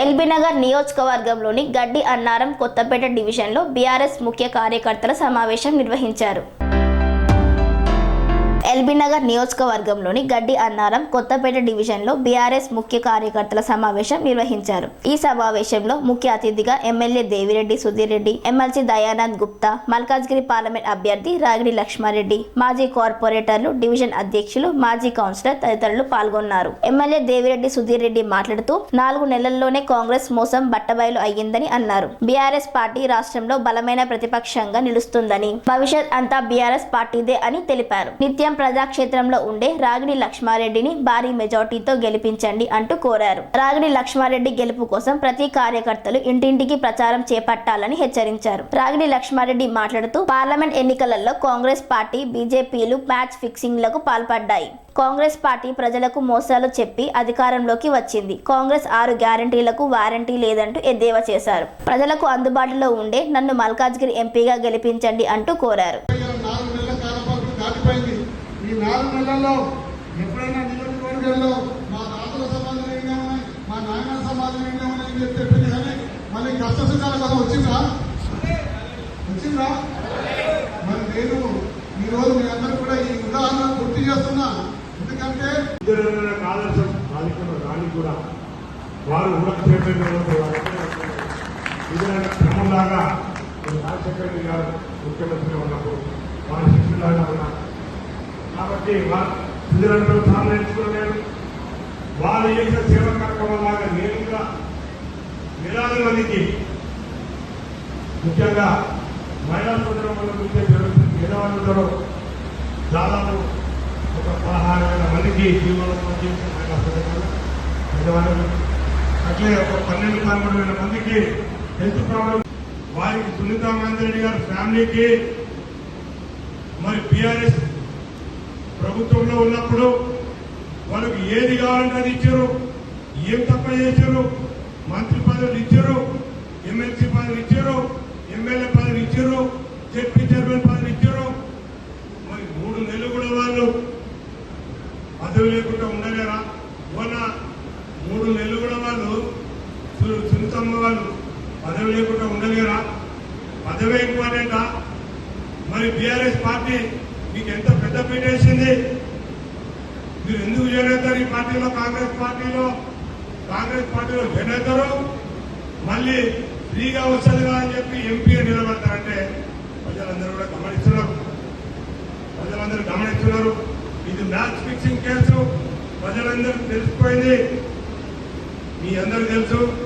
ఎల్బీనగర్ నియోజకవర్గంలోని గడ్డి అన్నారం కొత్తపేట డివిజన్లో బీఆర్ఎస్ ముఖ్య కార్యకర్తల సమావేశం నిర్వహించారు. ఎల్బీనగర్ నియోజకవర్గంలోని గడ్డి అన్నారం కొత్తపేట డివిజన్లో బీఆర్ఎస్ ముఖ్య కార్యకర్తల సమావేశం నిర్వహించారు. ఈ సమావేశంలో ముఖ్య అతిథిగా MLA Devireddy Sudheer Reddy MLC Dayanand Gupta Malkajgiri parliament అభ్యర్థి రాగిడి లక్ష్మారెడ్డి మాజీ కార్పొరేటర్లు డివిజన్ అధ్యక్షులు మాజీ కౌన్సిలర్ తదితరులు పాల్గొన్నారు. ఎమ్మెల్యే దేవిరెడ్డి సుధీర్ రెడ్డి మాట్లాడుతూ నాలుగు నెలల్లోనే కాంగ్రెస్ మోసం బట్టబయలు అయ్యిందని అన్నారు. బీఆర్ఎస్ పార్టీ రాష్ట్రంలో బలమైన ప్రతిపక్షంగా నిలుస్తుందని భవిష్యత్ అంతా బీఆర్ఎస్ పార్టీదే అని తెలిపారు. నిత్యం ప్రజాక్షేత్రంలో ఉండే రాగిడి లక్ష్మారెడ్డిని భారీ మెజార్టీతో గెలిపించండి అంటూ కోరారు. రాగిడి లక్ష్మారెడ్డి గెలుపు కోసం ప్రతి కార్యకర్తలు ఇంటింటికి ప్రచారం చేపట్టాలని హెచ్చరించారు. రాగిడి లక్ష్మారెడ్డి మాట్లాడుతూ పార్లమెంట్ ఎన్నికలలో కాంగ్రెస్ పార్టీ బీజేపీలు మ్యాచ్ ఫిక్సింగ్లకు పాల్పడ్డాయి. కాంగ్రెస్ పార్టీ ప్రజలకు మోసాలు చెప్పి అధికారంలోకి వచ్చింది. కాంగ్రెస్ ఆరు గ్యారంటీలకు వారంటీ లేదంటూ ఎద్దేవా చేశారు. ప్రజలకు అందుబాటులో ఉండే నన్ను మల్కాజ్గిరి ఎంపీగా గెలిపించండి అంటూ కోరారు. నాలుగు ఈ నాలుగు నెలల్లో ఎప్పుడైనా నియోజకవర్గంలో మా తాతల సమాధానం ఉన్నాయి మా నాయన సమాధానం ఏంటేమని ఉన్నాయి మీరు చెప్పింది కానీ మళ్ళీ కష్ట సుఖాల కోసం వచ్చిందా? వచ్చిందా? మరి నేను ఈరోజు మీ అందరూ కూడా ఈ ఉదాహరణ గుర్తు చేస్తున్నా. ఎందుకంటే ఇద్దరు ఆదర్శం రాజకీయ రాణి కూడా వారు ఊరక్షేత్రంలో క్రమంలాగా రాజశేఖర్ రెడ్డి గారు ముఖ్యమంత్రిగా ఉన్నప్పుడు వారి శిష్యులాగా కాబట్టి పిల్లలందరూ ఇద్దరంటే తాను నేర్చుకోలేరు వాళ్ళు చేసిన సేవ కార్యక్రమం లాగా నేను కూడా వేలాది మందికి ముఖ్యంగా మహిళా సోదరుల గురించి పేదవాళ్ళందరూ దాదాపు ఒక పదహారు వేల మందికి జీవనం చేసిన మహిళా సోదరులు పేదవాళ్ళు అట్లే ఒక పన్నెండు పదమూడు వేల మందికి హెల్త్ ప్రాబ్లం. వారికి సునీతా మహేందర్ రెడ్డి గారి ఫ్యామిలీకి మరి బీఆర్ఎస్ ప్రభుత్వంలో ఉన్నప్పుడు వాళ్ళకి ఏది కావాలంటే అది ఇచ్చారు ఏం తప్ప చేశారు మంత్రి పదవులు ఇచ్చారు ఎమ్మెల్సీ పదవులు ఇచ్చారు ఎమ్మెల్యే పదవులు ఇచ్చారు జడ్పీ చైర్మన్ పదవులు ఇచ్చారు. మరి మూడు నెలలు కూడా వాళ్ళు పదవి లేకుండా ఉండలేరా? మొన్న మూడు నెలలు కూడా వాళ్ళు సు- సునీతమ్మ వాళ్ళు పదవి లేకుండా ఉండలేరా? పదవి ఇంపార్టెంటా? మరి బీఆర్ఎస్ పార్టీ మీకు ఎంత పెద్ద పీట వేసింది? మీరు ఎందుకు జాయిన్ ఈ పార్టీలో? కాంగ్రెస్ పార్టీలో? కాంగ్రెస్ పార్టీలో జాయిన్ మళ్ళీ ఫ్రీగా వస్తుందిగా అని చెప్పి ఎంపీగా నిలబడతారంటే ప్రజలందరూ కూడా గమనిస్తున్నారు. ప్రజలందరూ గమనిస్తున్నారు. ఇది మ్యాచ్ ఫిక్సింగ్ కేసు. ప్రజలందరూ తెలిసిపోయింది. మీ అందరూ తెలుసు.